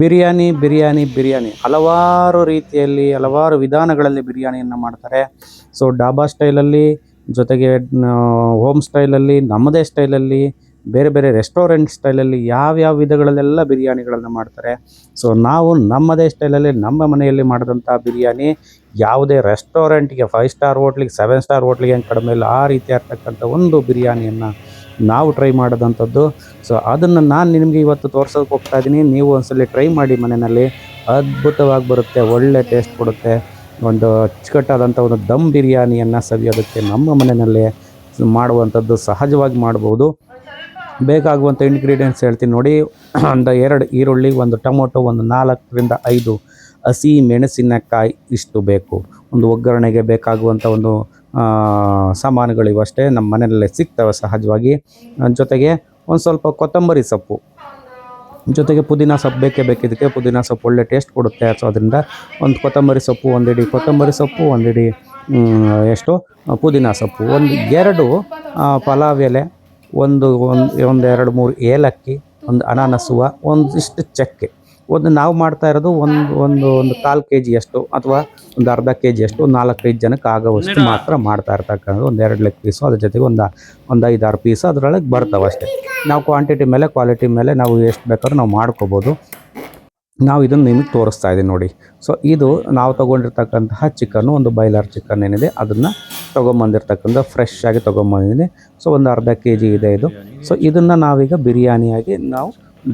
ಬಿರಿಯಾನಿ ಬಿರಿಯಾನಿ ಬಿರಿಯಾನಿ. ಹಲವಾರು ರೀತಿಯಲ್ಲಿ, ಹಲವಾರು ವಿಧಾನಗಳಲ್ಲಿ ಬಿರಿಯಾನಿಯನ್ನು ಮಾಡ್ತಾರೆ. ಸೊ ಡಾಬಾ ಸ್ಟೈಲಲ್ಲಿ, ಜೊತೆಗೆ ಹೋಮ್ ಸ್ಟೈಲಲ್ಲಿ, ನಮ್ಮದೇ ಸ್ಟೈಲಲ್ಲಿ, ಬೇರೆ ಬೇರೆ ರೆಸ್ಟೋರೆಂಟ್ ಸ್ಟೈಲಲ್ಲಿ ಯಾವ್ಯಾವ ವಿಧಗಳಲ್ಲೆಲ್ಲ ಬಿರಿಯಾನಿಗಳನ್ನು ಮಾಡ್ತಾರೆ. ಸೊ ನಾವು ನಮ್ಮದೇ ಸ್ಟೈಲಲ್ಲಿ, ನಮ್ಮ ಮನೆಯಲ್ಲಿ ಮಾಡಿದಂಥ ಬಿರಿಯಾನಿ, ಯಾವುದೇ ರೆಸ್ಟೋರೆಂಟ್ಗೆ ಫೈವ್ ಸ್ಟಾರ್ ಹೋಟ್ಲಿಗೆ ಸೆವೆನ್ ಸ್ಟಾರ್ ಹೋಟ್ಲಿಗೆ ಏನು ಕಡಿಮೆ ಇಲ್ಲ. ಆ ರೀತಿ ಆಗ್ತಕ್ಕಂಥ ಒಂದು ಬಿರಿಯಾನಿಯನ್ನು ನಾವು ಟ್ರೈ ಮಾಡೋದಂಥದ್ದು. ಸೊ ಅದನ್ನು ನಾನು ನಿಮಗೆ ಇವತ್ತು ತೋರ್ಸೋಕೆ ಹೋಗ್ತಾ ಇದ್ದೀನಿ. ನೀವು ಒಂದ್ಸಲಿ ಟ್ರೈ ಮಾಡಿ ಮನೆಯಲ್ಲಿ. ಅದ್ಭುತವಾಗಿ ಬರುತ್ತೆ, ಒಳ್ಳೆ ಟೇಸ್ಟ್ ಕೊಡುತ್ತೆ. ಒಂದು ಅಚ್ಚುಕಟ್ಟಾದಂಥ ಒಂದು ದಮ್ ಬಿರಿಯಾನಿಯನ್ನು ಸವಿಯೋದಕ್ಕೆ ನಮ್ಮ ಮನೆಯಲ್ಲಿ ಮಾಡುವಂಥದ್ದು ಸಹಜವಾಗಿ ಮಾಡ್ಬೋದು. ಬೇಕಾಗುವಂಥ ಇಂಗ್ರೀಡಿಯೆಂಟ್ಸ್ ಹೇಳ್ತೀನಿ ನೋಡಿ. ಒಂದು ಎರಡು ಈರುಳ್ಳಿ, ಒಂದು ಟೊಮೊಟೊ, ಒಂದು ನಾಲ್ಕರಿಂದ ಐದು ಹಸಿ ಮೆಣಸಿನಕಾಯಿ ಇಷ್ಟು ಬೇಕು. ಒಂದು ಒಗ್ಗರಣೆಗೆ ಬೇಕಾಗುವಂಥ ಒಂದು ಸಾಮಾನುಗಳು ಇವಷ್ಟೇ ನಮ್ಮ ಮನೆಯಲ್ಲೇ ಸಿಗ್ತವೆ ಸಹಜವಾಗಿ. ಜೊತೆಗೆ ಒಂದು ಸ್ವಲ್ಪ ಕೊತ್ತಂಬರಿ ಸೊಪ್ಪು. ಜೊತೆಗೆ ಪುದೀನ ಸೊಪ್ಪು ಬೇಕೇ ಬೇಕಿದ್ದಕ್ಕೆ ಪುದೀನ ಸೊಪ್ಪು ಒಳ್ಳೆ ಟೇಸ್ಟ್ ಕೊಡುತ್ತೆ. ಸೊ ಅದರಿಂದ ಒಂದು ಕೊತ್ತಂಬರಿ ಸೊಪ್ಪು ಒಂದಿಡಿ ಕೊತ್ತಂಬರಿ ಸೊಪ್ಪು ಒಂದಿಡಿ ಎಷ್ಟು? ಪುದೀನ ಸೊಪ್ಪು. ಒಂದು ಎರಡು ಪಲಾವ್ ಎಲೆ, ಒಂದು ಒಂದು ಒಂದು ಎರಡು ಮೂರು ಏಲಕ್ಕಿ, ಒಂದು ಅನಾನಸುವ ಒಂದಿಷ್ಟು ಚಕ್ಕೆ. ಒಂದು ನಾವು ಮಾಡ್ತಾ ಇರೋದು ಒಂದು ಒಂದು ಒಂದು ಕಾಲು ಕೆ ಜಿಯಷ್ಟು ಅಥವಾ ಒಂದು ಅರ್ಧ ಕೆ ಜಿಯಷ್ಟು ನಾಲ್ಕು ನಾಲ್ಕೈದು ಜನಕ್ಕೆ ಆಗೋವಷ್ಟು ಮಾತ್ರ ಮಾಡ್ತಾ ಇರ್ತಕ್ಕಂಥದ್ದು. ಒಂದು ಎರಡು ಲೆಗ್ ಪೀಸು ಅದ್ರ ಜೊತೆಗೆ ಒಂದು ಒಂದು ಐದಾರು ಪೀಸು ಅದರೊಳಗೆ ಬರ್ತಾವೆ ಅಷ್ಟೇ. ನಾವು ಕ್ವಾಂಟಿಟಿ ಮೇಲೆ ಕ್ವಾಲಿಟಿ ಮೇಲೆ ನಾವು ಎಷ್ಟು ಬೇಕಾದ್ರೂ ನಾವು ಮಾಡ್ಕೋಬೋದು. ನಾವು ಇದನ್ನು ನಿಮಗೆ ತೋರಿಸ್ತಾ ಇದ್ದೀವಿ ನೋಡಿ. ಸೊ ಇದು ನಾವು ತೊಗೊಂಡಿರ್ತಕ್ಕಂತಹ ಚಿಕನ್ನು ಒಂದು ಬಾಯ್ಲರ್ ಚಿಕನ್ ಏನಿದೆ ಅದನ್ನು ತೊಗೊಂಬಂದಿರ್ತಕ್ಕಂಥ ಫ್ರೆಶ್ ಆಗಿ ತೊಗೊಂಬಂದಿದ್ದೀನಿ. ಸೊ ಒಂದು ಅರ್ಧ ಕೆ ಜಿ ಇದೆ ಇದು. ಸೊ ಇದನ್ನು ನಾವೀಗ ಬಿರಿಯಾನಿಯಾಗಿ ನಾವು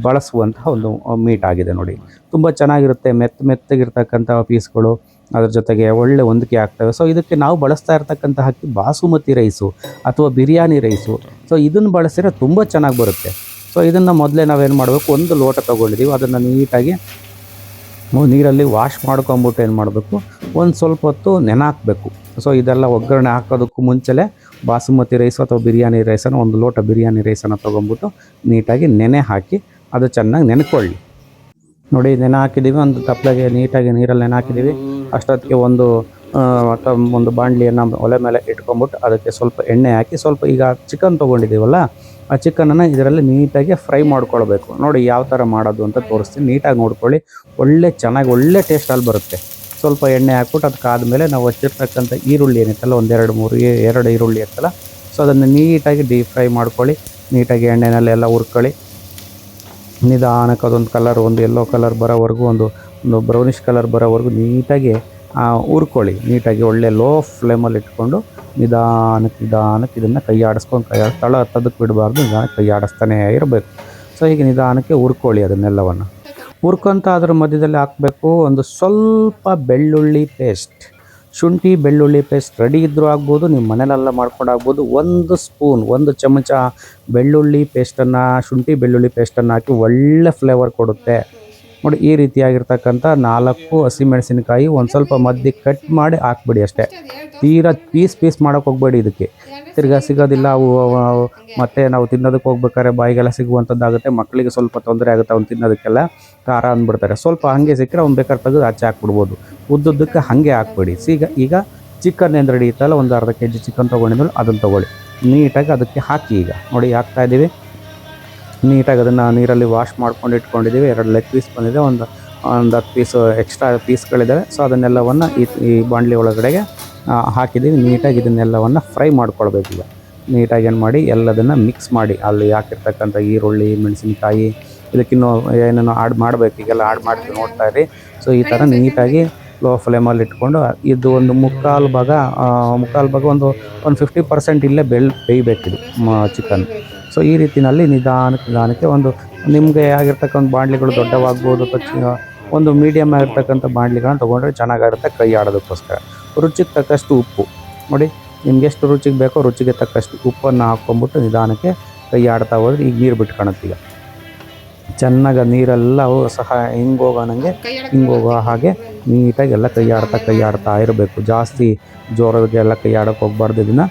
ಬಳಸುವಂತಹ ಒಂದು ಮೀಟ್ ಆಗಿದೆ ನೋಡಿ. ತುಂಬ ಚೆನ್ನಾಗಿರುತ್ತೆ, ಮೆತ್ತ ಮೆತ್ತಗಿರ್ತಕ್ಕಂಥ ಪೀಸ್ಗಳು ಅದ್ರ ಜೊತೆಗೆ ಒಳ್ಳೆ ಹೊಂದಿಕೆ ಆಗ್ತವೆ. ಸೊ ಇದಕ್ಕೆ ನಾವು ಬಳಸ್ತಾ ಇರ್ತಕ್ಕಂಥ ಅಕ್ಕಿ ಬಾಸುಮತಿ ರೈಸು ಅಥವಾ ಬಿರಿಯಾನಿ ರೈಸು ಸೊ ಇದನ್ನು ಬಳಸಿದ್ರೆ ತುಂಬ ಚೆನ್ನಾಗಿ ಬರುತ್ತೆ. ಸೊ ಇದನ್ನು ಮೊದಲೇ ನಾವೇನು ಮಾಡಬೇಕು? ಒಂದು ಲೋಟ ತೊಗೊಂಡಿದ್ದೀವಿ ಅದನ್ನು ನೀಟಾಗಿ ನೀರಲ್ಲಿ ವಾಶ್ ಮಾಡ್ಕೊಂಬಿಟ್ಟು ಏನು ಮಾಡಬೇಕು? ಒಂದು ಸ್ವಲ್ಪ ಹೊತ್ತು ನೆನೆ ಹಾಕಬೇಕು. ಸೊ ಇದೆಲ್ಲ ಒಗ್ಗರಣೆ ಹಾಕೋದಕ್ಕೂ ಮುಂಚೆಲೇ ಬಾಸುಮತಿ ರೈಸು ಅಥವಾ ಬಿರಿಯಾನಿ ರೈಸನ್ನು ಒಂದು ಲೋಟ ಬಿರಿಯಾನಿ ರೈಸನ್ನು ತೊಗೊಂಬಿಟ್ಟು ನೀಟಾಗಿ ನೆನೆ ಹಾಕಿ ಅದು ಚೆನ್ನಾಗಿ ನೆನ್ಕೊಳ್ಳಿ. ನೋಡಿ, ನೆನೆ ಹಾಕಿದ್ದೀವಿ. ಒಂದು ತಪ್ಪಲೆಗೆ ನೀಟಾಗಿ ನೀರಲ್ಲಿ ನೆನೆ ಹಾಕಿದ್ದೀವಿ. ಅಷ್ಟೊತ್ತಿಗೆ ಒಂದು ಒಂದು ಬಾಣಲಿಯನ್ನು ಒಲೆ ಮೇಲೆ ಇಟ್ಕೊಂಬಿಟ್ಟು ಅದಕ್ಕೆ ಸ್ವಲ್ಪ ಎಣ್ಣೆ ಹಾಕಿ ಸ್ವಲ್ಪ ಈಗ ಚಿಕನ್ ತೊಗೊಂಡಿದ್ದೀವಲ್ಲ, ಆ ಚಿಕನನ್ನು ಇದರಲ್ಲಿ ನೀಟಾಗಿ ಫ್ರೈ ಮಾಡ್ಕೊಳ್ಬೇಕು. ನೋಡಿ, ಯಾವ ಥರ ಮಾಡೋದು ಅಂತ ತೋರಿಸ್ತೀನಿ. ನೀಟಾಗಿ ನೋಡ್ಕೊಳ್ಳಿ. ಒಳ್ಳೆ ಚೆನ್ನಾಗಿ, ಒಳ್ಳೆ ಟೇಸ್ಟಲ್ಲಿ ಬರುತ್ತೆ. ಸ್ವಲ್ಪ ಎಣ್ಣೆ ಹಾಕ್ಬಿಟ್ಟು ಅದಕ್ಕೆ ಆದಮೇಲೆ ನಾವು ಹಚ್ಚಿರ್ತಕ್ಕಂಥ ಈರುಳ್ಳಿ ಏನಿತ್ತಲ್ಲ, ಒಂದೆರಡು ಮೂರು ಎರಡು ಈರುಳ್ಳಿ ಇರ್ತಲ್ಲ ಸೊ ಅದನ್ನು ನೀಟಾಗಿ ಡೀಪ್ ಫ್ರೈ ಮಾಡ್ಕೊಳ್ಳಿ. ನೀಟಾಗಿ ಎಣ್ಣೆನಲ್ಲಿ ಎಲ್ಲ ಹುರ್ಕೊಳ್ಳಿ. ನಿಧಾನಕ್ಕೆ ಅದೊಂದು ಕಲರ್ ಒಂದು ಎಲ್ಲೋ ಕಲರ್ ಬರೋವರೆಗೂ, ಒಂದು ಒಂದು ಬ್ರೌನಿಷ್ ಕಲರ್ ಬರೋವರೆಗೂ ನೀಟಾಗಿ ಹುರ್ಕೊಳ್ಳಿ ನೀಟಾಗಿ ಒಳ್ಳೆ ಲೋ ಫ್ಲೇಮಲ್ಲಿ ಇಟ್ಕೊಂಡು ನಿಧಾನಕ್ಕೆ ನಿಧಾನಕ್ಕೆ ಇದನ್ನು ಕೈ ಆಡಿಸ್ಕೊಂಡು ಕೈ ತಳ ಹತ್ತದಕ್ಕೆ ಬಿಡಬಾರ್ದು, ನಿಧಾನಕ್ಕೆ ಕೈ ಆಡಿಸ್ತಾನೇ ಇರಬೇಕು. ಸೊ ಹೀಗೆ ನಿಧಾನಕ್ಕೆ ಹುರ್ಕೊಳ್ಳಿ ಅದನ್ನೆಲ್ಲವನ್ನು. ಹುರ್ಕೊಂತ ಅದ್ರ ಮಧ್ಯದಲ್ಲಿ ಹಾಕಬೇಕು, ಒಂದು ಸ್ವಲ್ಪ ಬೆಳ್ಳುಳ್ಳಿ ಪೇಸ್ಟ್ ಶುಂಠಿ, ಬೆಳ್ಳುಳ್ಳಿ ಪೇಸ್ಟ್ ರೆಡಿ ಇದ್ದರೂ ಆಗ್ಬೋದು ನಿಮ್ಮ ಮನೇಲೆಲ್ಲ ಮಾಡ್ಕೊಂಡಾಗ್ಬೋದು ಒಂದು ಸ್ಪೂನ್ ಒಂದು ಚಮಚ ಬೆಳ್ಳುಳ್ಳಿ ಪೇಸ್ಟನ್ನು ಶುಂಠಿ, ಬೆಳ್ಳುಳ್ಳಿ ಪೇಸ್ಟನ್ನು ಹಾಕಿ ಒಳ್ಳೆ ಫ್ಲೇವರ್ ಕೊಡುತ್ತೆ. ನೋಡಿ, ಈ ರೀತಿಯಾಗಿರ್ತಕ್ಕಂಥ ನಾಲ್ಕು ಹಸಿಮೆಣಸಿನಕಾಯಿ ಒಂದು ಸ್ವಲ್ಪ ಮಧ್ಯೆ ಕಟ್ ಮಾಡಿ ಹಾಕ್ಬಿಡಿ ಅಷ್ಟೇ. ತೀರಾ ಪೀಸ್ ಪೀಸ್ ಮಾಡೋಕೆ ಹೋಗ್ಬೇಡಿ ಇದಕ್ಕೆ. ತಿರ್ಗಾ ಸಿಗೋದಿಲ್ಲ, ಅವು ಮತ್ತೆ ನಾವು ತಿನ್ನೋದಕ್ಕೆ ಹೋಗ್ಬೇಕಾದ್ರೆ ಬಾಯಿಗೆಲ್ಲ ಸಿಗುವಂಥದ್ದಾಗುತ್ತೆ. ಮಕ್ಕಳಿಗೆ ಸ್ವಲ್ಪ ತೊಂದರೆ ಆಗುತ್ತೆ ಅವ್ನು ತಿನ್ನೋದಕ್ಕೆಲ್ಲ. ಖಾರ ಅಂದ್ಬಿಡ್ತಾರೆ. ಸ್ವಲ್ಪ ಹಾಗೆ ಸಿಕ್ಕರೆ ಅವ್ನು ಬೇಕಾದ್ರೆ ತೆಗೆದು ಆಚೆ ಹಾಕ್ಬಿಡ್ಬೋದು. ಉದ್ದುದ್ದಕ್ಕೆ ಹಾಗೆ ಹಾಕ್ಬೇಡಿ. ಸೀಗ, ಈಗ ಚಿಕನ್ ಏನು ರೆಡಿ ಇತ್ತಲ್ಲ ಒಂದು ಅರ್ಧ ಕೆ ಜಿ ಚಿಕನ್ ತೊಗೊಂಡಿದ್ಮೇಲೆ ಅದನ್ನು ತೊಗೊಳ್ಳಿ. ನೀಟಾಗಿ ಅದಕ್ಕೆ ಹಾಕಿ ಈಗ. ನೋಡಿ, ಹಾಕ್ತಾ ಇದ್ದೀವಿ. ನೀಟಾಗಿ ಅದನ್ನು ನೀರಲ್ಲಿ ವಾಶ್ ಮಾಡ್ಕೊಂಡು ಇಟ್ಕೊಂಡಿದ್ದೀವಿ. ಎರಡು ಲೆಗ್ ಪೀಸ್ ಬಂದಿದೆ. ಒಂದು ಒಂದು ಹತ್ತು ಪೀಸು ಎಕ್ಸ್ಟ್ರಾ ಪೀಸ್ಗಳಿದ್ದಾವೆ ಸೊ ಅದನ್ನೆಲ್ಲವನ್ನು ಈ ಈ ಬಾಂಡ್ಲಿ ಒಳಗಡೆಗೆ ಹಾಕಿದ್ದೀವಿ. ನೀಟಾಗಿ ಇದನ್ನೆಲ್ಲವನ್ನು ಫ್ರೈ ಮಾಡ್ಕೊಳ್ಬೇಕೀಗ ನೀಟಾಗಿ ಏನು ಮಾಡಿ, ಎಲ್ಲದನ್ನು ಮಿಕ್ಸ್ ಮಾಡಿ. ಅಲ್ಲಿ ಹಾಕಿರ್ತಕ್ಕಂಥ ಈರುಳ್ಳಿ, ಮೆಣಸಿನ್ಕಾಯಿ, ಇದಕ್ಕಿನ್ನೂ ಏನೇನೋ ಆಡ್ ಮಾಡಬೇಕು. ಈಗೆಲ್ಲ ಆಡ್ ಮಾಡ್ತೀವಿ ನೋಡ್ತಾ ಇರಿ. ಸೊ ಈ ಥರ ನೀಟಾಗಿ ಲೋ ಫ್ಲೇಮಲ್ಲಿ ಇಟ್ಕೊಂಡು, ಇದು ಒಂದು ಮುಕ್ಕಾಲು ಭಾಗ ಮುಕ್ಕಾಲು ಭಾಗ ಒಂದು ಒಂದು ಫಿಫ್ಟಿ ಪರ್ಸೆಂಟ್ ಇಲ್ಲೇ ಬೆಳ್, ಬೇಯಬೇಕಿದು ಚಿಕನ್ ಸೊ ಈ ರೀತಿಯಲ್ಲಿ ನಿಧಾನಕ್ಕೆ ನಿಧಾನಕ್ಕೆ ಒಂದು ನಿಮಗೆ ಆಗಿರ್ತಕ್ಕಂಥ ಬಾಂಡ್ಲಿಗಳು ದೊಡ್ಡವಾಗ್ಬೋದು ಅಥವಾ ಒಂದು ಮೀಡಿಯಮ್ ಆಗಿರ್ತಕ್ಕಂಥ ಬಾಂಡ್ಲಿಗಳನ್ನ ತೊಗೊಂಡ್ರೆ ಚೆನ್ನಾಗಿರುತ್ತೆ ಕೈ ಆಡೋದಕ್ಕೋಸ್ಕರ. ರುಚಿಗೆ ತಕ್ಕಷ್ಟು ಉಪ್ಪು. ನೋಡಿ, ನಿಮ್ಗೆ ಎಷ್ಟು ರುಚಿಗೆ ಬೇಕೋ ರುಚಿಗೆ ತಕ್ಕಷ್ಟು ಉಪ್ಪನ್ನು ಹಾಕ್ಕೊಂಬಿಟ್ಟು ನಿಧಾನಕ್ಕೆ ಕೈ ಆಡ್ತಾ ಹೋದ್ರೆ ಈಗ ನೀರು ಬಿಟ್ಕೊಳತ್ತೀಗ. ಚೆನ್ನಾಗಿ ನೀರೆಲ್ಲ ಸಹ ಹಿಂಗೋಗೋನಂಗೆ ಹಿಂಗೋಗೋ ಹಾಗೆ ನೀಟಾಗಿ ಎಲ್ಲ ಕೈ ಆಡ್ತಾ ಕೈ ಆಡ್ತಾ ಇರಬೇಕು. ಜಾಸ್ತಿ ಜೋರಾಗಿ ಎಲ್ಲ ಕೈ ಆಡೋಕೆ ಹೋಗ್ಬಾರ್ದು ಇದನ್ನು.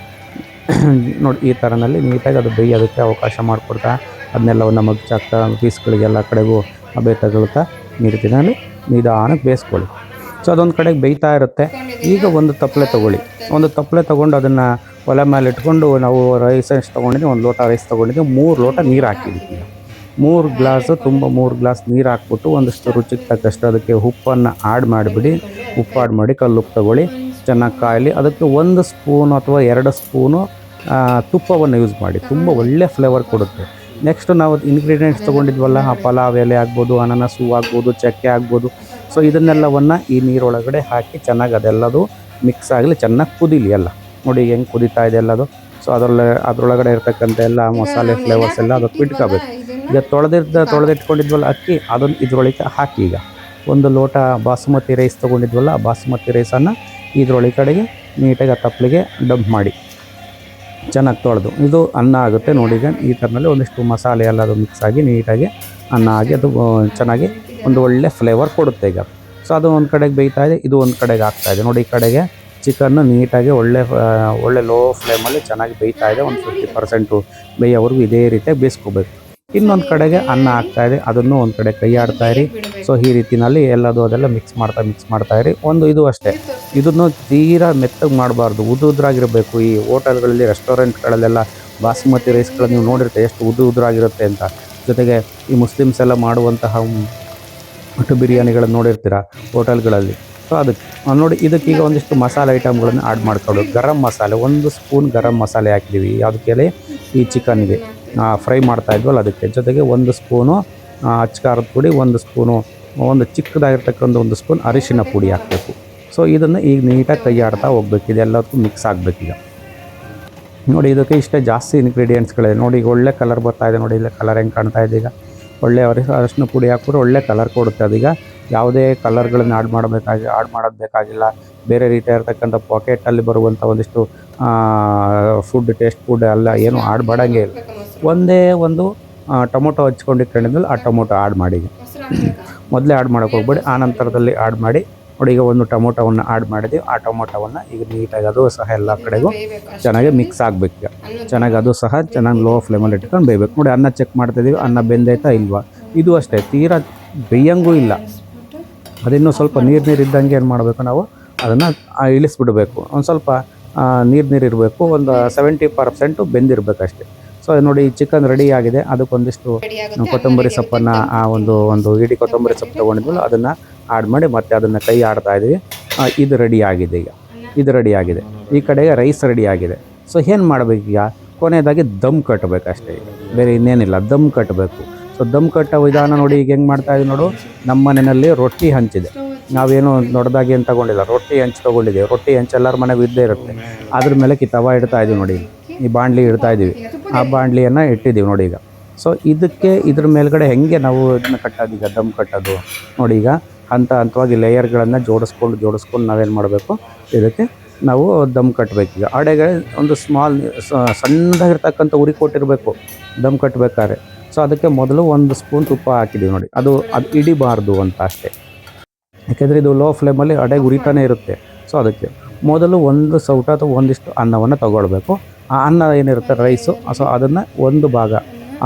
ನೋಡಿ, ಈ ಥರನಲ್ಲಿ ನೀಟಾಗಿ ಅದು ಬೇಯೋದಕ್ಕೆ ಅವಕಾಶ ಮಾಡಿಕೊಡ್ತಾ ಅದನ್ನೆಲ್ಲವನ್ನು ಮಗ್ಚಾಕ್ತಾ ಪೀಸ್ಗಳಿಗೆಲ್ಲ ಕಡೆಗೂ ಹಬೆ ತಗೊಳ್ತಾ ಈ ರೀತಿನಲ್ಲಿ ನಿಧಾನಕ್ಕೆ ಬೇಯಿಸ್ಕೊಳ್ಳಿ. ಸೊ ಅದೊಂದು ಕಡೆಗೆ ಬೇಯ್ತಾ ಇರುತ್ತೆ. ಈಗ ಒಂದು ತಪ್ಪಲೆ ತೊಗೊಳ್ಳಿ. ಒಂದು ತಪ್ಪಲೆ ತೊಗೊಂಡು ಅದನ್ನು ಒಲೆ ಮೇಲೆ ಇಟ್ಕೊಂಡು ನಾವು ರೈಸ್ ಎಷ್ಟು ತೊಗೊಂಡಿದ್ದೀವಿ ಒಂದು ಲೋಟ ರೈಸ್ ತೊಗೊಂಡಿದ್ದೀವಿ ಮೂರು ಲೋಟ ನೀರು ಹಾಕಿದ್ದೀವಿ ಮೂರು ಗ್ಲಾಸು, ತುಂಬ ಮೂರು ಗ್ಲಾಸ್ ನೀರು ಹಾಕ್ಬಿಟ್ಟು ಒಂದಷ್ಟು ರುಚಿಗೆ ತಕ್ಕಷ್ಟು ಅದಕ್ಕೆ ಉಪ್ಪನ್ನು ಆಡ್ ಮಾಡಿಬಿಡಿ. ಉಪ್ಪು ಆಡ್ ಮಾಡಿ ಕಲ್ಲು ಉಪ್ಪು ತಗೊಳ್ಳಿ. ಚೆನ್ನಾಗಿ ಕಾಯಲಿ ಅದಕ್ಕೆ ಒಂದು ಸ್ಪೂನ್ ಅಥವಾ ಎರಡು ಸ್ಪೂನು ತುಪ್ಪವನ್ನು ಯೂಸ್ ಮಾಡಿ. ತುಂಬ ಒಳ್ಳೆ ಫ್ಲೇವರ್ ಕೊಡುತ್ತೆ. ನೆಕ್ಸ್ಟ್ ನಾವು ಇಂಗ್ರೀಡಿಯೆಂಟ್ಸ್ ತೊಗೊಂಡಿದ್ವಲ್ಲ ಆ ಪಲಾವ್ ಎಲೆ ಆಗ್ಬೋದು ಅನಾನಸು ಆಗ್ಬೋದು ಚಕ್ಕೆ ಆಗ್ಬೋದು. ಸೊ ಇದನ್ನೆಲ್ಲವನ್ನು ಈ ನೀರೊಳಗಡೆ ಹಾಕಿ ಚೆನ್ನಾಗಿ ಅದೆಲ್ಲದು ಮಿಕ್ಸ್ ಆಗಲಿ ಚೆನ್ನಾಗಿ ಕುದಿಲಿ ಎಲ್ಲ. ನೋಡಿ ಹೆಂಗೆ ಕುದೀತಾ ಇದೆ ಎಲ್ಲದು. ಸೊ ಅದರೊಳಗೆ ಅದರೊಳಗಡೆ ಇರ್ತಕ್ಕಂಥ ಎಲ್ಲ ಮಸಾಲೆ ಫ್ಲೇವರ್ಸ್ ಎಲ್ಲ ಅದಕ್ಕೆ ಇಟ್ಕೋಬೇಕು. ಈಗ ತೊಳೆದಿದ್ದ ತೊಳೆದಿಟ್ಕೊಂಡಿದ್ವಲ್ಲ ಅಕ್ಕಿ ಅದನ್ನು ಇದರೊಳಗೆ ಹಾಕಿ ಈಗ. ಒಂದು ಲೋಟ ಬಾಸುಮತಿ ರೈಸ್ ತೊಗೊಂಡಿದ್ವಲ್ಲ ಆ ಬಾಸುಮತಿ ರೈಸನ್ನು ಇದ್ರೊಳಗೆ ಕಡೆಗೆ ನೀಟಾಗಿ ಆ ತಪ್ಪಲಿಗೆ ಡಂಪ್ ಮಾಡಿ. ಚೆನ್ನಾಗಿ ತೊಳೆದು. ಇದು ಅನ್ನ ಆಗುತ್ತೆ ನೋಡಿ ಈಗ ಈ ಥರನಲ್ಲಿ ಒಂದಿಷ್ಟು ಮಸಾಲೆ ಎಲ್ಲ ಅದು ಮಿಕ್ಸ್ ಆಗಿ ನೀಟಾಗಿ ಅನ್ನ ಆಗಿ ಅದು ಚೆನ್ನಾಗಿ ಒಂದು ಒಳ್ಳೆ ಫ್ಲೇವರ್ ಕೊಡುತ್ತೆ ಈಗ. ಸೊ ಅದು ಒಂದು ಕಡೆಗೆ ಬೇಯ್ತಾ ಇದೆ, ಇದು ಒಂದು ಕಡೆಗೆ ಆಗ್ತಾಯಿದೆ ನೋಡಿ ಈ ಕಡೆಗೆ ಚಿಕನ್ನು ನೀಟಾಗಿ ಒಳ್ಳೆ ಒಳ್ಳೆ ಲೋ ಫ್ಲೇಮಲ್ಲಿ ಚೆನ್ನಾಗಿ ಬೇಯ್ತಾ ಇದೆ. ಒಂದು ಫಿಫ್ಟಿ ಪರ್ಸೆಂಟು ಬೇಯೋವರೆಗೂ ಇದೇ ರೀತಿಯಾಗಿ ಬೇಯಿಸ್ಕೋಬೇಕು. ಇನ್ನೊಂದು ಕಡೆಗೆ ಅನ್ನ ಹಾಕ್ತಾ ಇದೆ ಅದನ್ನು ಒಂದು ಕಡೆ ಕೈ ಆಡ್ತಾ ಇರಿ. ಸೊ ಈ ರೀತಿನಲ್ಲಿ ಎಲ್ಲದು ಅದೆಲ್ಲ ಮಿಕ್ಸ್ ಮಾಡ್ತಾ ಮಿಕ್ಸ್ ಮಾಡ್ತಾ ಇರಿ. ಒಂದು ಇದು ಅಷ್ಟೇ. ಇದನ್ನು ತೀರಾ ಮೆತ್ತಗೆ ಮಾಡಬಾರ್ದು. ಉದು ಉದ್ರಾಗಿರಬೇಕು ಈ ಹೋಟೆಲ್ಗಳಲ್ಲಿ, ರೆಸ್ಟೋರೆಂಟ್ಗಳಲ್ಲೆಲ್ಲ ಬಾಸುಮತಿ ರೈಸ್ಗಳು ನೀವು ನೋಡಿರ್ತೀವಿ ಎಷ್ಟು ಉದು ಉದ್ರಾಗಿರುತ್ತೆ ಅಂತ. ಜೊತೆಗೆ ಈ ಮುಸ್ಲಿಮ್ಸ್ ಎಲ್ಲ ಮಾಡುವಂತಹ ಮಟು ಬಿರಿಯಾನಿಗಳನ್ನು ನೋಡಿರ್ತೀರ ಹೋಟೆಲ್ಗಳಲ್ಲಿ. ಸೊ ಅದಕ್ಕೆ ನೋಡಿ ನೋಡಿ ಇದಕ್ಕೀಗ ಒಂದಿಷ್ಟು ಮಸಾಲೆ ಐಟಮ್ಗಳನ್ನು ಆ್ಯಡ್ ಮಾಡ್ಕೊಳ್ಳೋದು. ಗರಂ ಮಸಾಲೆ, ಒಂದು ಸ್ಪೂನ್ ಗರಂ ಮಸಾಲೆ ಹಾಕಿದ್ದೀವಿ ಯಾವುದಕ್ಕೆ ಈ ಚಿಕನ್ಗೆ ಫ್ರೈ ಮಾಡ್ತಾ ಇದ್ವಲ್ಲ ಅದಕ್ಕೆ. ಜೊತೆಗೆ ಒಂದು ಸ್ಪೂನು ಅಚ್ಚಕಾರದ ಪುಡಿ, ಒಂದು ಸ್ಪೂನು, ಒಂದು ಚಿಕ್ಕದಾಗಿರ್ತಕ್ಕಂಥ ಒಂದು ಸ್ಪೂನ್ ಅರಿಶಿನ ಪುಡಿ ಹಾಕಬೇಕು. ಸೊ ಇದನ್ನು ಈಗ ನೀಟಾಗಿ ಕೈ ಆಡ್ತಾ ಹೋಗ್ಬೇಕು. ಇದೆಲ್ಲದಕ್ಕೂ ಮಿಕ್ಸ್ ಆಗಬೇಕೀಗ. ನೋಡಿ, ಇದಕ್ಕೆ ಇಷ್ಟೇ ಜಾಸ್ತಿ ಇಂಗ್ರೀಡಿಯೆಂಟ್ಸ್ಗಳಿದೆ ನೋಡಿ, ಈಗ ಒಳ್ಳೆ ಕಲರ್ ಬರ್ತಾ ಇದೆ. ನೋಡಿ, ಇಲ್ಲ ಕಲರ್ ಹೆಂಗೆ ಕಾಣ್ತಾ ಇದೆ ಈಗ. ಒಳ್ಳೆ ಅರಿಶ, ಅರಿಶಿನ ಪುಡಿ ಹಾಕಿದ್ರೆ ಒಳ್ಳೆ ಕಲರ್ ಕೊಡುತ್ತೆ ಅದೀಗ. ಯಾವುದೇ ಕಲರ್ಗಳನ್ನು ಆಡ್ ಮಾಡಬೇಕಾಗಿ ಆಡ್ ಮಾಡೋದು ಬೇಕಾಗಿಲ್ಲ ಬೇರೆ ರೀತಿಯಾಗಿರ್ತಕ್ಕಂಥ ಪಾಕೆಟಲ್ಲಿ ಬರುವಂಥ ಒಂದಿಷ್ಟು ಫುಡ್ ಟೇಸ್ಟ್ ಫುಡ್ ಅಲ್ಲ ಏನು ಆಡ್ ಮಾಡೋಂಗೇ ಇಲ್ಲ. ಒಂದೇ ಒಂದು ಟೊಮೊಟೊ ಹಚ್ಕೊಂಡಿಟ್ಕೊಂಡಿದ್ಮೇಲೆ ಆ ಟೊಮೊಟೊ ಆ್ಯಡ್ ಮಾಡಿ. ಮೊದಲೇ ಆ್ಯಡ್ ಮಾಡೋಕೆ ಹೋಗ್ಬೇಡಿ, ಆ ನಂತರದಲ್ಲಿ ಆ್ಯಡ್ ಮಾಡಿ. ನೋಡಿ, ಈಗ ಒಂದು ಟೊಮೊಟೊವನ್ನು ಆ್ಯಡ್ ಮಾಡಿದ್ದೀವಿ ಆ ಟೊಮೊಟೊವನ್ನು ಈಗ ನೀಟಾಗಿ ಅದು ಸಹ ಎಲ್ಲ ಕಡೆಗೂ ಚೆನ್ನಾಗಿ ಮಿಕ್ಸ್ ಆಗಬೇಕು ಚೆನ್ನಾಗಿ ಅದು ಸಹ ಚೆನ್ನಾಗಿ ಲೋ ಫ್ಲೇಮಲ್ಲಿ ಇಟ್ಕೊಂಡು ಬೇಯಬೇಕು. ನೋಡಿ, ಅನ್ನ ಚೆಕ್ ಮಾಡ್ತಿದ್ದೀವಿ ಅನ್ನ ಬೆಂದೈತಾ ಇಲ್ವಾ? ಇದು ಅಷ್ಟೇ, ತೀರಾ ಬೇಯಂಗೂ ಇಲ್ಲ. ಅದಿನ್ನೂ ಸ್ವಲ್ಪ ನೀರು ನೀರು ಇದ್ದಂಗೆ ಏನು ಮಾಡಬೇಕು ನಾವು? ಅದನ್ನು ಇಳಿಸ್ಬಿಡಬೇಕು. ಒಂದು ಸ್ವಲ್ಪ ನೀರು ನೀರು ಇರಬೇಕು. ಒಂದು ಸೆವೆಂಟಿ ಪರ್ಸೆಂಟು ಬೆಂದಿರಬೇಕಷ್ಟೇ. ಸೊ ನೋಡಿ ಚಿಕನ್ ರೆಡಿ ಆಗಿದೆ. ಅದಕ್ಕೊಂದಿಷ್ಟು ಕೊತ್ತಂಬರಿ ಸೊಪ್ಪನ್ನು ಆ ಒಂದು ಒಂದು ಇಡೀ ಕೊತ್ತಂಬರಿ ಸೊಪ್ಪು ತಗೊಂಡಿದ್ಮೇಲೆ ಅದನ್ನು ಆಡ್ ಮಾಡಿ ಮತ್ತೆ ಅದನ್ನು ಕೈ ಆಡ್ತಾ ಇದ್ದೀವಿ. ಇದು ರೆಡಿ ಆಗಿದೆ ಈಗ. ಇದು ರೆಡಿ ಆಗಿದೆ. ಈ ಕಡೆಗೆ ರೈಸ್ ರೆಡಿ ಆಗಿದೆ. ಸೊ ಏನು ಈಗ? ಕೊನೆಯದಾಗಿ ದಮ್ ಕಟ್ಟಬೇಕಷ್ಟೇ ಬೇರೆ ಇನ್ನೇನಿಲ್ಲ. ದಮ್ ಕಟ್ಟಬೇಕು. ಸೊ ದಮ್ ಕಟ್ಟೋ ವಿಧಾನ ನೋಡಿ ಈಗ ಹೆಂಗೆ ಮಾಡ್ತಾ ಇದೀವಿ ನೋಡು. ನಮ್ಮ ಮನೆಯಲ್ಲಿ ರೊಟ್ಟಿ ಹಂಚಿದೆ. ನಾವೇನು ದೊಡ್ಡದಾಗಿ ಏನು ತಗೊಂಡಿಲ್ಲ. ರೊಟ್ಟಿ ಹಂಚು ತೊಗೊಂಡಿದ್ದೀವಿ. ರೊಟ್ಟಿ ಹಂಚು ಎಲ್ಲರ ಮನೆಗೂ ಇದ್ದೇ ಇರುತ್ತೆ. ಅದ್ರ ಮೇಲೆ ಕಿ ತವ ಇಡ್ತಾ ಇದೀವಿ ನೋಡಿ. ಈ ಬಾಣಲಿ ಇಡ್ತಾ ಇದ್ದೀವಿ. ಆ ಬಾಣಲಿಯನ್ನು ಇಟ್ಟಿದ್ದೀವಿ ನೋಡಿ ಈಗ. ಸೊ ಇದಕ್ಕೆ ಇದ್ರ ಮೇಲ್ಗಡೆ ಹೆಂಗೆ ನಾವು ಇದನ್ನ ಕಟ್ಟೋದು, ಈಗ ದಮ್ ಕಟ್ಟೋದು? ನೋಡಿ ಈಗ ಹಂತ ಹಂತವಾಗಿ ಲೇಯರ್ಗಳನ್ನು ಜೋಡಿಸ್ಕೊಂಡು ಜೋಡಿಸ್ಕೊಂಡು ನಾವೇನು ಮಾಡಬೇಕು? ಇದಕ್ಕೆ ನಾವು ದಮ್ ಕಟ್ಟಬೇಕು ಈಗ. ಅಡೆಗೆ ಒಂದು ಸ್ಮಾಲ್ ಸಣ್ಣದಾಗಿರ್ತಕ್ಕಂಥ ಉರಿ ಕೊಟ್ಟಿರಬೇಕು ದಮ್ ಕಟ್ಟಬೇಕಾದ್ರೆ ಸೊ ಅದಕ್ಕೆ ಮೊದಲು ಒಂದು ಸ್ಪೂನ್ ತುಪ್ಪ ಹಾಕಿದ್ದೀವಿ ನೋಡಿ. ಅದು ಅದು ಇಡಿಬಾರ್ದು ಅಂತ ಅಷ್ಟೇ. ಯಾಕೆಂದರೆ ಇದು ಲೋ ಫ್ಲೇಮಲ್ಲಿ ಅಡೆಗೆ ಉರಿತಾನೆ ಇರುತ್ತೆ. ಸೊ ಅದಕ್ಕೆ ಮೊದಲು ಒಂದು ಸೌಟ ಅಥವಾ ಒಂದಿಷ್ಟು ಅನ್ನವನ್ನು ತಗೊಳ್ಬೇಕು. ಆ ಅನ್ನ ಏನಿರುತ್ತೆ ರೈಸು. ಸೊ ಅದನ್ನು ಒಂದು ಭಾಗ,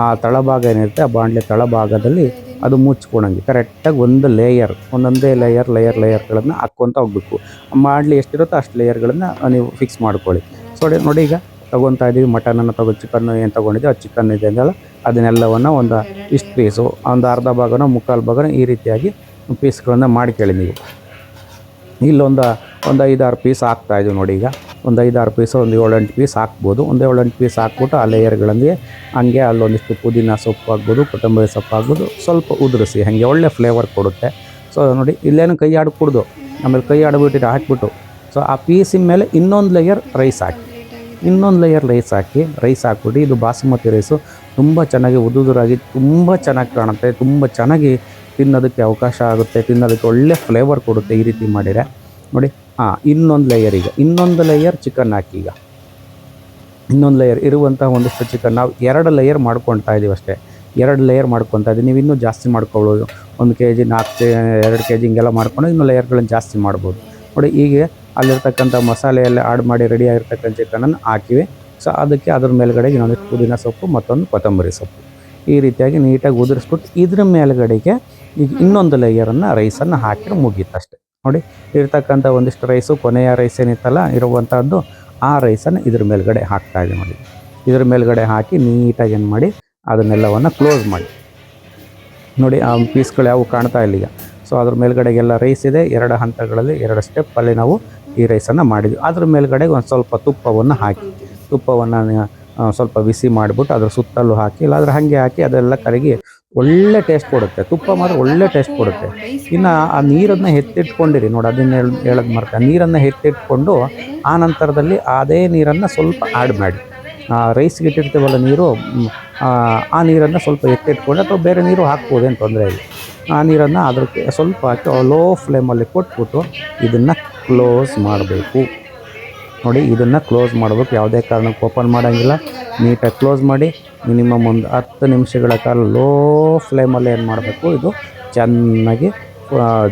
ಆ ತಳಭಾಗ ಏನಿರುತ್ತೆ ಆ ಬಾಣಲೆ ತಳಭಾಗದಲ್ಲಿ ಅದು ಮುಚ್ಕೊಳಂಗೆ ಕರೆಕ್ಟಾಗಿ ಒಂದು ಲೇಯರ್ ಒಂದೊಂದೇ ಲೇಯರ್ ಲೇಯರ್ ಲೇಯರ್ಗಳನ್ನು ಹಾಕ್ಕೊತ ಹೋಗ್ಬೇಕು. ಮಾಡಲಿ ಎಷ್ಟಿರುತ್ತೋ ಅಷ್ಟು ಲೇಯರ್ಗಳನ್ನು ನೀವು ಫಿಕ್ಸ್ ಮಾಡ್ಕೊಳ್ಳಿ. ಸೊ ನೋಡಿ ಈಗ ತೊಗೊತಾ ಇದ್ದೀವಿ ಮಟನನ್ನು ತಗೋ ಚಿಕನ್ನು ಏನು ತೊಗೊಂಡಿದ್ದೀವಿ ಆ ಚಿಕನ್ ಇದೆ ಅಂದಲ್ಲ, ಅದನ್ನೆಲ್ಲವನ್ನು ಒಂದು ಇಷ್ಟು ಪೀಸು ಒಂದು ಅರ್ಧ ಭಾಗನೋ ಮುಕ್ಕಾಲು ಭಾಗನೋ ಈ ರೀತಿಯಾಗಿ ಪೀಸ್ಗಳನ್ನು ಮಾಡ್ಕೊಳ್ಳಿ ನೀವು. ಇಲ್ಲೊಂದು, ಒಂದು ಐದಾರು ಪೀಸ್ ಹಾಕ್ತಾ ಇದೀವಿ ನೋಡಿ ಈಗ. ಒಂದು ಐದಾರು ಪೀಸ್ ಒಂದು ಏಳೆಂಟು ಪೀಸ್ ಹಾಕ್ಬೋದು. ಒಂದು ಏಳೆಂಟು ಪೀಸ್ ಹಾಕ್ಬಿಟ್ಟು ಆ ಲೇಯರ್ಗಳಿಗೆ ಹಂಗೆ ಅಲ್ಲೊಂದಿಷ್ಟು ಪುದೀನ ಸೊಪ್ಪು ಹಾಕ್ಬೋದು, ಕೊತ್ತಂಬರಿ ಸೊಪ್ಪು ಆಗ್ಬೋದು ಸ್ವಲ್ಪ ಉದುರಿಸಿ, ಹಾಗೆ ಒಳ್ಳೆ ಫ್ಲೇವರ್ ಕೊಡುತ್ತೆ. ಸೊ ನೋಡಿ, ಇಲ್ಲೇನು ಕೈ ಆಡ್ಕೊಡ್ದು ಆಮೇಲೆ ಕೈ ಆಡ್ಬಿಟ್ಟಿಟ್ಟು ಹಾಕ್ಬಿಟ್ಟು. ಸೊ ಆ ಪೀಸಿನ ಮೇಲೆ ಇನ್ನೊಂದು ಲೇಯರ್ ರೈಸ್ ಹಾಕಿ. ಇನ್ನೊಂದು ಲೇಯರ್ ರೈಸ್ ಹಾಕಿ ರೈಸ್ ಹಾಕ್ಬಿಟ್ಟು ಇದು ಬಾಸುಮತಿ ರೈಸು ತುಂಬ ಚೆನ್ನಾಗಿ ಉದುದುರಾಗಿ ತುಂಬ ಚೆನ್ನಾಗಿ ಕಾಣುತ್ತೆ. ತುಂಬ ಚೆನ್ನಾಗಿ ತಿನ್ನೋದಕ್ಕೆ ಅವಕಾಶ ಆಗುತ್ತೆ, ತಿನ್ನೋದಕ್ಕೆ ಒಳ್ಳೆ ಫ್ಲೇವರ್ ಕೊಡುತ್ತೆ ಈ ರೀತಿ ಮಾಡಿದರೆ. ನೋಡಿ ಹಾಂ ಇನ್ನೊಂದು ಲೇಯರ್ ಈಗ. ಇನ್ನೊಂದು ಲೇಯರ್ ಚಿಕನ್ ಹಾಕಿ ಈಗ. ಇನ್ನೊಂದು ಲೇಯರ್ ಇರುವಂಥ ಒಂದಷ್ಟು ಚಿಕನ್ ನಾವು ಎರಡು ಲೇಯರ್ ಮಾಡ್ಕೊಳ್ತಾ ಇದ್ದೀವಿ ಅಷ್ಟೇ. ಎರಡು ಲೇಯರ್ ಮಾಡ್ಕೊತಾ ಇದ್ದೀವಿ ನೀವು ಇನ್ನೂ ಜಾಸ್ತಿ ಮಾಡ್ಕೊಳ್ಳೋದು ಒಂದು ಕೆ ಜಿ ನಾಲ್ಕು ಎರಡು ಕೆ ಜಿ ಹಿಂಗೆಲ್ಲ ಮಾಡ್ಕೊಂಡು ಇನ್ನೂ ಲೇಯರ್ಗಳನ್ನು ಜಾಸ್ತಿ ಮಾಡ್ಬೋದು. ನೋಡಿ ಈಗ ಅಲ್ಲಿರ್ತಕ್ಕಂಥ ಮಸಾಲೆ ಎಲ್ಲ ಆಡ್ ಮಾಡಿ ರೆಡಿ ಆಗಿರ್ತಕ್ಕಂಥ ಚಿಕನನ್ನು ಹಾಕಿವಿ. ಸೊ ಅದಕ್ಕೆ ಅದ್ರ ಮೇಲ್ಗಡೆಗೆ ಇನ್ನೊಂದಿಷ್ಟು ಪುದೀನ ಸೊಪ್ಪು ಮತ್ತೊಂದು ಕೊತ್ತಂಬರಿ ಸೊಪ್ಪು. ಈ ರೀತಿಯಾಗಿ ನೀಟಾಗಿ ಉದುರಿಸ್ಬಿಟ್ಟು ಇದ್ರ ಮೇಲ್ಗಡೆಗೆ ಈಗ ಇನ್ನೊಂದು ಲೇಯರನ್ನು ರೈಸನ್ನು ಹಾಕಿದ್ರೆ ಮುಗೀತು ಅಷ್ಟೇ ನೋಡಿ, ಇರ್ತಕ್ಕಂಥ ಒಂದಿಷ್ಟು ರೈಸು ಕೊನೆಯ ರೈಸ್ ಏನಿತ್ತಲ್ಲ ಇರುವಂಥದ್ದು ಆ ರೈಸನ್ನು ಇದ್ರ ಮೇಲ್ಗಡೆ ಹಾಕ್ತಾ ಇದೆ ನೋಡಿ. ಇದ್ರ ಮೇಲ್ಗಡೆ ಹಾಕಿ ನೀಟಾಗಿ ಏನು ಮಾಡಿ, ಅದನ್ನೆಲ್ಲವನ್ನು ಕ್ಲೋಸ್ ಮಾಡಿ. ನೋಡಿ, ಆ ಪೀಸ್ಗಳು ಯಾವು ಕಾಣ್ತಾ ಇಲ್ಲ ಈಗ. ಸೊ ಅದ್ರ ಮೇಲ್ಗಡೆಗೆಲ್ಲ ರೈಸ್ ಇದೆ, ಎರಡು ಹಂತಗಳಲ್ಲಿ ಎರಡು ಸ್ಟೆಪ್ಪಲ್ಲಿ ನಾವು ಈ ರೈಸನ್ನು ಮಾಡಿದ್ವಿ. ಅದ್ರ ಮೇಲ್ಗಡೆ ಒಂದು ಸ್ವಲ್ಪ ತುಪ್ಪವನ್ನು ಹಾಕಿ. ತುಪ್ಪವನ್ನು ಸ್ವಲ್ಪ ಬಿಸಿ ಮಾಡಿಬಿಟ್ಟು ಅದ್ರ ಸುತ್ತಲೂ ಹಾಕಿ ಇಲ್ಲಾಂದ್ರೆ ಹಾಗೆ ಹಾಕಿ ಅದೆಲ್ಲ ಕರಗಿ ಒಳ್ಳೆ ಟೇಸ್ಟ್ ಕೊಡುತ್ತೆ. ತುಪ್ಪ ಮಾತ್ರ ಒಳ್ಳೆ ಟೇಸ್ಟ್ ಕೊಡುತ್ತೆ. ಇನ್ನು ಆ ನೀರನ್ನು ಎತ್ತಿಟ್ಕೊಂಡಿರಿ. ನೋಡಿ ಅದನ್ನ ಹೇಳ ಹೇಳೋದು ಮರ್ತೆ. ನೀರನ್ನು ಎತ್ತಿಟ್ಕೊಂಡು ಆ ನಂತರದಲ್ಲಿ ಅದೇ ನೀರನ್ನು ಸ್ವಲ್ಪ ಆ್ಯಡ್ ಮಾಡಿ. ರೈಸ್ಗೆ ಇಟ್ಟಿರ್ತೀವಲ್ಲ ನೀರು ಆ, ನೀರನ್ನು ಸ್ವಲ್ಪ ಎತ್ತಿಟ್ಕೊಂಡು ಅಥವಾ ಬೇರೆ ನೀರು ಹಾಕ್ಬೋದು ಏನು ತೊಂದರೆ ಇಲ್ಲ. ಆ ನೀರನ್ನು ಅದಕ್ಕೆ ಸ್ವಲ್ಪ ಹಾಕಿ ಲೋ ಫ್ಲೇಮಲ್ಲಿ ಕೊಟ್ಬಿಟ್ಟು ಇದನ್ನು ಕ್ಲೋಸ್ ಮಾಡಬೇಕು. ನೋಡಿ ಇದನ್ನು ಕ್ಲೋಸ್ ಮಾಡಬೇಕು. ಯಾವುದೇ ಕಾರಣಕ್ಕೆ ಓಪನ್ ಮಾಡೋಂಗಿಲ್ಲ. ನೀಟಾಗಿ ಕ್ಲೋಸ್ ಮಾಡಿ. ಮಿನಿಮಮ್ ಒಂದು ಹತ್ತು ನಿಮಿಷಗಳ ಕಾಲ ಲೋ ಫ್ಲೇಮಲ್ಲಿ ಏನು ಮಾಡಬೇಕು, ಇದು ಚೆನ್ನಾಗಿ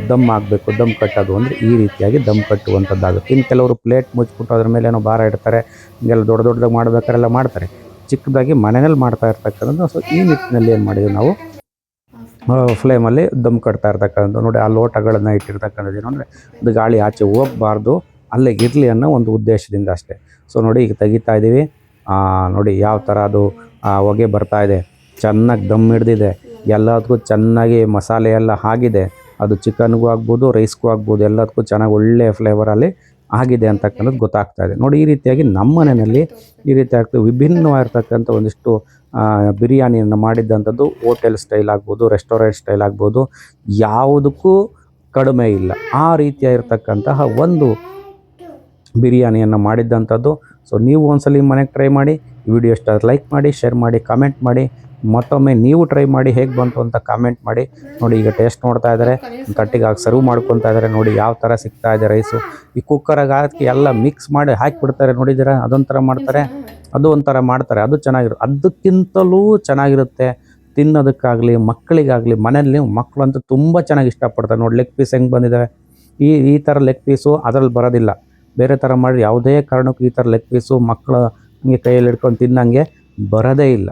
ದಮ್ ಆಗಬೇಕು, ದಮ್ ಕಟ್ಟೋದು. ಅಂದರೆ ಈ ರೀತಿಯಾಗಿ ದಮ್ ಕಟ್ಟುವಂಥದ್ದಾಗುತ್ತೆ. ಇನ್ನು ಕೆಲವರು ಪ್ಲೇಟ್ ಮುಚ್ಚಿಬಿಟ್ಟು ಅದ್ರ ಮೇಲೆ ಏನೋ ಭಾರ ಇಡ್ತಾರೆ, ಹೀಗೆಲ್ಲ ದೊಡ್ಡ ದೊಡ್ಡದಾಗಿ ಮಾಡ್ಬೇಕಾರೆಲ್ಲ ಮಾಡ್ತಾರೆ. ಚಿಕ್ಕದಾಗಿ ಮನೆಯಲ್ಲಿ ಮಾಡ್ತಾ ಇರ್ತಕ್ಕಂಥದ್ದು. ಸೊ ಈ ನಿಟ್ಟಿನಲ್ಲಿ ಏನು ಮಾಡಿದ್ವಿ ನಾವು ಫ್ಲೇಮಲ್ಲಿ ದಮ್ ಕಟ್ತಾ ಇರ್ತಕ್ಕಂಥದ್ದು. ನೋಡಿ, ಆ ಲೋಟಗಳನ್ನು ಇಟ್ಟಿರ್ತಕ್ಕಂಥದ್ದು ಏನು, ಅಂದರೆ ಒಂದು ಗಾಳಿ ಆಚೆ ಹೋಗಬಾರ್ದು, ಅಲ್ಲೇ ಇರಲಿ ಅನ್ನೋ ಒಂದು ಉದ್ದೇಶದಿಂದ ಅಷ್ಟೇ. ಸೊ ನೋಡಿ, ಈಗ ತೆಗಿತಾ ಇದ್ದೀವಿ ನೋಡಿ, ಯಾವ ಥರ ಅದು ಆ, ಹೊಗೆ ಬರ್ತಾ ಇದೆ. ಚೆನ್ನಾಗಿ ದಮ್ ಹಿಡ್ದಿದೆ. ಎಲ್ಲದಕ್ಕೂ ಚೆನ್ನಾಗಿ ಮಸಾಲೆ ಎಲ್ಲ ಆಗಿದೆ. ಅದು ಚಿಕನ್ಗೂ ಆಗ್ಬೋದು ರೈಸ್ಗೂ ಆಗ್ಬೋದು ಎಲ್ಲದಕ್ಕೂ ಚೆನ್ನಾಗಿ ಒಳ್ಳೆಯ ಫ್ಲೇವರಲ್ಲಿ ಆಗಿದೆ ಅಂತಕ್ಕಂಥದ್ದು ಗೊತ್ತಾಗ್ತಾ ಇದೆ. ನೋಡಿ ಈ ರೀತಿಯಾಗಿ ನಮ್ಮ ಮನೆಯಲ್ಲಿ ಈ ರೀತಿ ಆಗ್ತದೆ ವಿಭಿನ್ನವಾಗಿರ್ತಕ್ಕಂಥ ಒಂದಿಷ್ಟು ಬಿರಿಯಾನಿಯನ್ನು ಮಾಡಿದ್ದಂಥದ್ದು ಹೋಟೆಲ್ ಸ್ಟೈಲ್ ಆಗ್ಬೋದು ರೆಸ್ಟೋರೆಂಟ್ ಸ್ಟೈಲ್ ಆಗ್ಬೋದು ಯಾವುದಕ್ಕೂ ಕಡಿಮೆ ಇಲ್ಲ. ಆ ರೀತಿಯಾಗಿರ್ತಕ್ಕಂತಹ ಒಂದು ಬಿರಿಯಾನಿಯನ್ನು ಮಾಡಿದ್ದಂಥದ್ದು ಸೊ ನೀವು ಒಂದ್ಸಲ ಮನೆಗೆ ಟ್ರೈ ಮಾಡಿ. ವಿಡಿಯೋ ಇಷ್ಟ ಲೈಕ್ ಮಾಡಿ, ಶೇರ್ ಮಾಡಿ ಕಾಮೆಂಟ್ ಮಾಡಿ. ಮತ್ತೊಮ್ಮೆ ನೀವು ಟ್ರೈ ಮಾಡಿ ಹೇಗೆ ಬಂತು ಅಂತ ಕಾಮೆಂಟ್ ಮಾಡಿ. ನೋಡಿ ಈಗ ಟೇಸ್ಟ್ ನೋಡ್ತಾ ಇದ್ದಾರೆ. ತಟ್ಟಿಗೆ ಹಾಕಿ ಸರ್ವ್ ಮಾಡ್ಕೊತಾ ಇದ್ದಾರೆ. ನೋಡಿ ಯಾವ ಥರ ಸಿಗ್ತಾ ಇದೆ ರೈಸು ಈ ಕುಕ್ಕರಾಗಿ ಹಾಕಿ ಎಲ್ಲ ಮಿಕ್ಸ್ ಮಾಡಿ ಹಾಕಿಬಿಡ್ತಾರೆ. ನೋಡಿದ್ದೀರಾ? ಅದೊಂಥರ ಮಾಡ್ತಾರೆ. ಅದು ಒಂಥರ ಮಾಡ್ತಾರೆ. ಅದು ಚೆನ್ನಾಗಿರುತ್ತೆ ಅದಕ್ಕಿಂತಲೂ ಚೆನ್ನಾಗಿರುತ್ತೆ. ತಿನ್ನೋದಕ್ಕಾಗಲಿ, ಮಕ್ಕಳಿಗಾಗಲಿ, ಮನೆಯಲ್ಲಿ ಮಕ್ಕಳಂತೂ ತುಂಬ ಚೆನ್ನಾಗಿ ಇಷ್ಟಪಡ್ತಾರೆ. ನೋಡಿ ಲೆಗ್ ಪೀಸ್ ಹೆಂಗೆ ಬಂದಿದ್ದಾವೆ. ಈ ಈ ಥರ ಲೆಗ್ ಪೀಸು ಅದರಲ್ಲಿ ಬರೋದಿಲ್ಲ. ಬೇರೆ ಥರ ಮಾಡಿ ಯಾವುದೇ ಕಾರಣಕ್ಕೂ ಈ ಥರ ಲೆಗ್ ಪೀಸು ಮಕ್ಕಳು ಹಂಗೆ ಕೈಯಲ್ಲಿ ಹಿಡ್ಕೊಂಡು ತಿನ್ನಂಗೆ ಬರೋದೇ ಇಲ್ಲ.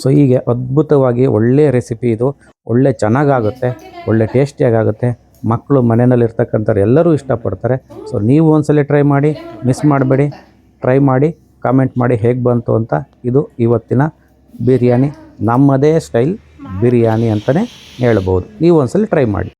ಸೊ ಹೀಗೆ ಅದ್ಭುತವಾಗಿ ಒಳ್ಳೆಯ ರೆಸಿಪಿ ಇದು. ಒಳ್ಳೆ ಚೆನ್ನಾಗಾಗುತ್ತೆ, ಒಳ್ಳೆ ಟೇಸ್ಟಿಯಾಗುತ್ತೆ ಮಕ್ಕಳು ಮನೆಯಲ್ಲಿ ಇರ್ತಕ್ಕಂಥವ್ರು ಎಲ್ಲರೂ ಇಷ್ಟಪಡ್ತಾರೆ. ಸೊ ನೀವು ಒಂದ್ಸಲ ಟ್ರೈ ಮಾಡಿ ಮಿಸ್ ಮಾಡಬೇಡಿ. ಟ್ರೈ ಮಾಡಿ ಕಾಮೆಂಟ್ ಮಾಡಿ ಹೇಗೆ ಬಂತು ಅಂತ ಇದು ಇವತ್ತಿನ ಬಿರಿಯಾನಿ. ನಮ್ಮದೇ ಸ್ಟೈಲ್ ಬಿರಿಯಾನಿ ಅಂತಲೇ ಹೇಳ್ಬೋದು. ನೀವು ಒಂದ್ಸಲ ಟ್ರೈ ಮಾಡಿ.